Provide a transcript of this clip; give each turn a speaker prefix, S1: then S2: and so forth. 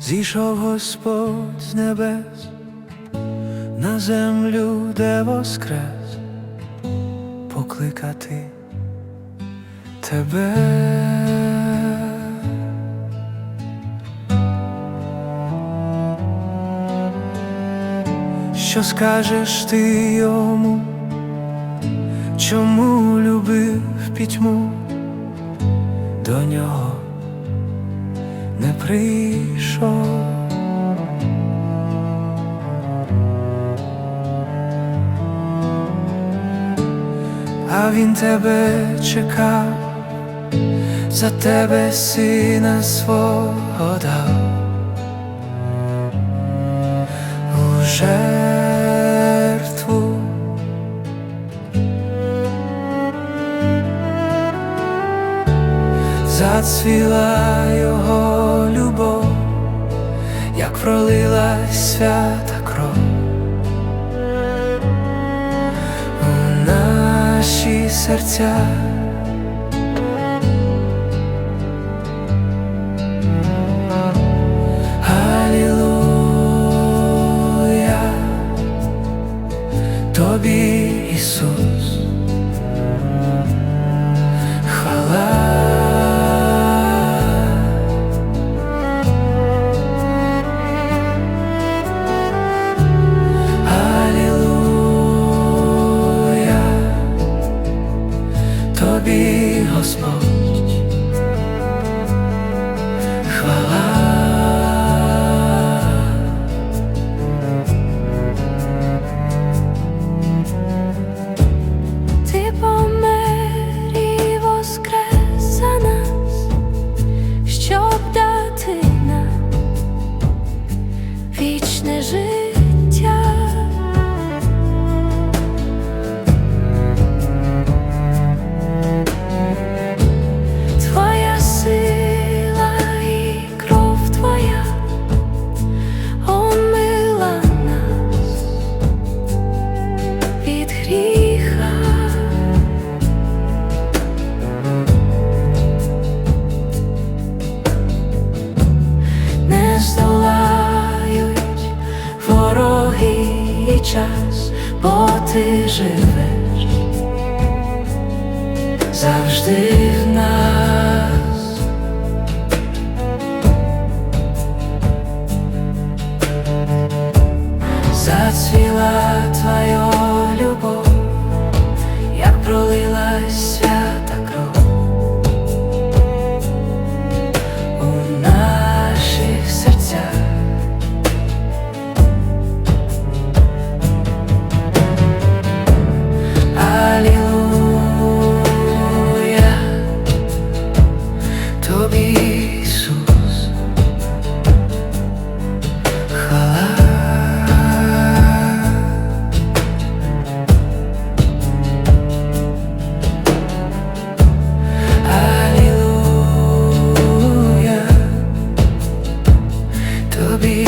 S1: Зійшов Господь з небес на землю, де воскрес, покликати тебе. Що скажеш ти йому, чому любив пітьму, до нього не прийшов. А він тебе чекав, за тебе сина свого дав у. Зацвіла його як пролилась свята кров у наші серця.
S2: Вічне час, бо ти живеш завжди в нас. Зацвіла твоя любов. Jacobi.